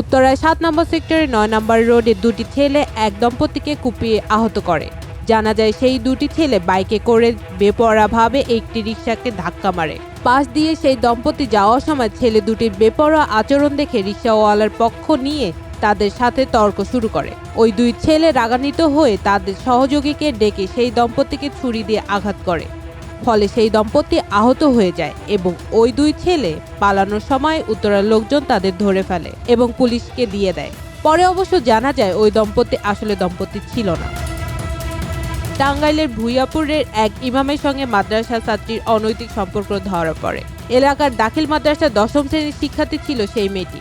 উত্তরায় সাত নম্বর সেক্টরে নয় নম্বর রোডে দুটি ছেলে এক দম্পতিকে কুপিয়ে আহত করে। জানা যায় সেই দুটি ছেলে বাইকে করে বেপরোয়াভাবে একটি রিক্সাকে ধাক্কা মারে। পাশ দিয়ে সেই দম্পতি যাওয়ার সময় ছেলে দুটির বেপরোয়া আচরণ দেখে রিক্সাওয়ালার পক্ষ নিয়ে তাদের সাথে তর্ক শুরু করে। ওই দুই ছেলে রাগান্বিত হয়ে তাদের সহযোগীকে ডেকে সেই দম্পতিকে ছুরি দিয়ে আঘাত করে। ফলে সেই দম্পতি আহত হয়ে যায় এবং ওই দুই ছেলে পালানোর সময় উত্তরার লোকজন তাদের ধরে ফেলে এবং পুলিশকে দিয়ে দেয়। পরে অবশ্য জানা যায় ওই দম্পতি আসলে দম্পতি ছিল না। টাঙ্গাইলের ভুইয়াপুরের এক ইমামের সঙ্গে মাদ্রাসা ছাত্রীর অনৈতিক সম্পর্ক ধরা পড়ে। এলাকার দাখিল মাদ্রাসা দশম শ্রেণির শিক্ষার্থী ছিল সেই মেয়েটি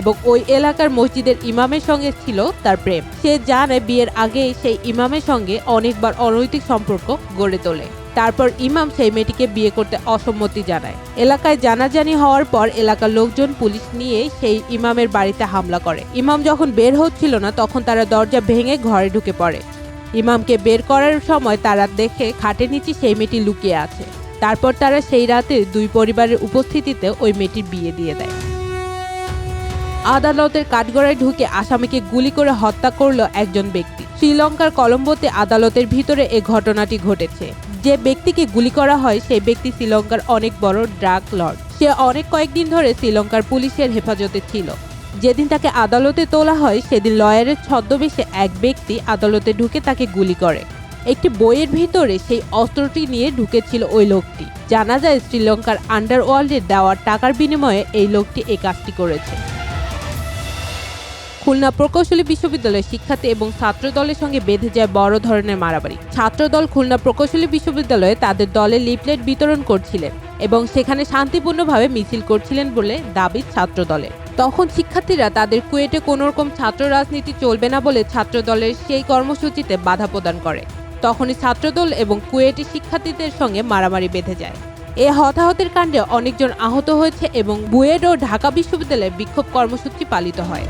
এবং ওই এলাকার মসজিদের ইমামের সঙ্গে ছিল তার প্রেম। সে জানে বিয়ের আগেই সেই ইমামের সঙ্গে অনেকবার অনৈতিক সম্পর্ক গড়ে তোলে। তারপর ইমাম সেই মেয়েটিকে বিয়ে করতে অসম্মতি জানায়। এলাকায় জানাজানি হওয়ার পর এলাকার লোকজন পুলিশ নিয়ে সেই ইমামের বাড়িতে হামলা করে। ইমাম যখন বের হচ্ছিল না, তখন তারা দরজা ভেঙে ঘরে ঢুকে পড়ে। ইমামকে বের করার সময় তারা দেখে খাটের নিচে সেই মেয়েটি লুকিয়ে আছে। তারপর তারা সেই রাতে দুই পরিবারের উপস্থিতিতে ওই মেয়েটির বিয়ে দিয়ে দেয়। আদালতের কাঠগড়ায় ঢুকে আসামিকে গুলি করে হত্যা করল একজন ব্যক্তি। শ্রীলঙ্কার কলম্বোতে আদালতের ভিতরে এ ঘটনাটি ঘটেছে। যে ব্যক্তিকে গুলি করা হয়, সেই ব্যক্তি শ্রীলঙ্কার অনেক বড় ড্রাগ লর্ড। সে অনেক কয়েকদিন ধরে শ্রীলঙ্কার পুলিশের হেফাজতে ছিল। যেদিন তাকে আদালতে তোলা হয়, সেদিন লয়ারের ছদ্মবেশে এক ব্যক্তি আদালতে ঢুকে তাকে গুলি করে। একটি বইয়ের ভিতরে সেই অস্ত্রটি নিয়ে ঢুকেছিল ওই লোকটি। জানা যায়, শ্রীলঙ্কার আন্ডারওয়ার্ল্ডের দেওয়ার টাকার বিনিময়ে এই লোকটি এই কাজটি করেছে। খুলনা প্রকৌশলী বিশ্ববিদ্যালয়ের শিক্ষার্থী এবং ছাত্র দলের সঙ্গে বেঁধে যায় বড় ধরনের মারামারি। ছাত্র দল খুলনা প্রকৌশলী বিশ্ববিদ্যালয়ে তাদের দলে লিফলেট বিতরণ করছিলেন এবং সেখানে শান্তিপূর্ণভাবে মিছিল করছিলেন বলে দাবি ছাত্র দলের তখন শিক্ষার্থীরা তাদের কুয়েটে কোনোরকম ছাত্র রাজনীতি চলবে না বলে ছাত্র দলের সেই কর্মসূচিতে বাধা প্রদান করে। তখনই ছাত্রদল এবং কুয়েটি শিক্ষার্থীদের সঙ্গে মারামারি বেঁধে যায়। এ হতাহতের কাণ্ডে অনেকজন আহত হয়েছে এবং বুয়েট ও ঢাকা বিশ্ববিদ্যালয়ে বিক্ষোভ কর্মসূচি পালিত হয়।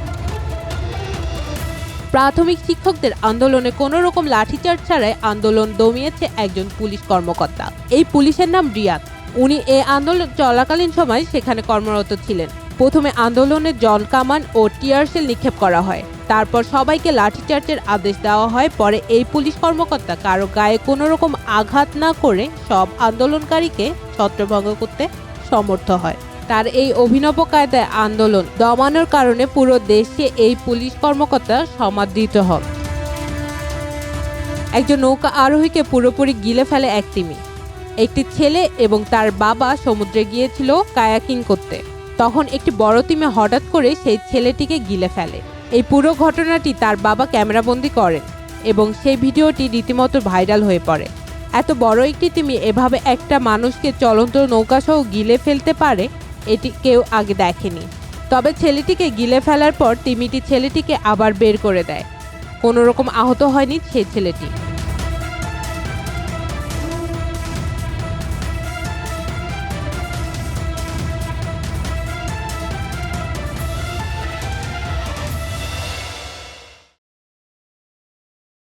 প্রাথমিক শিক্ষকদের আন্দোলনে কোনো রকম লাঠিচার্জ ছাড়াই আন্দোলন দমিয়েছে একজন পুলিশ কর্মকর্তা। এই পুলিশের নাম রিয়াদ। উনি এ আন্দোলন চলাকালীন সময় সেখানে কর্মরত ছিলেন। প্রথমে আন্দোলনে জল কামান ও টিয়ারশেল নিক্ষেপ করা হয়। তারপর সবাইকে লাঠিচার্জের আদেশ দেওয়া হয়। পরে এই পুলিশ কর্মকর্তা কারও গায়ে কোনো রকম আঘাত না করে সব আন্দোলনকারীকে ছত্রভঙ্গ করতে সমর্থ হয়। তার এই অভিনব কায়দায় আন্দোলন দমানোর কারণে পুরো দেশে এই পুলিশ কর্মকর্তা সমাদৃত হন। একজন নৌকা আরোহীকে পুরোপুরি গিলে ফেলে এক তিমি একটি ছেলে এবং তার বাবা সমুদ্রে গিয়েছিল কায়াকিং করতে। তখন একটি বড় তিমি হঠাৎ করে সেই ছেলেটিকে গিলে ফেলে। এই পুরো ঘটনাটি তার বাবা ক্যামেরাবন্দি করেন এবং সেই ভিডিওটি রীতিমতো ভাইরাল হয়ে পড়ে। এত বড় একটি তিমি এভাবে একটা মানুষকে চলন্ত নৌকাসহ গিলে ফেলতে পারে এটি কেউ আগে দেখেনি। তবে ছেলেটিকে গিলে ফেলার পর তিমিটি ছেলেটিকে আবার বের করে দেয়। কোনো রকম আহত হয়নি সেই ছেলেটি।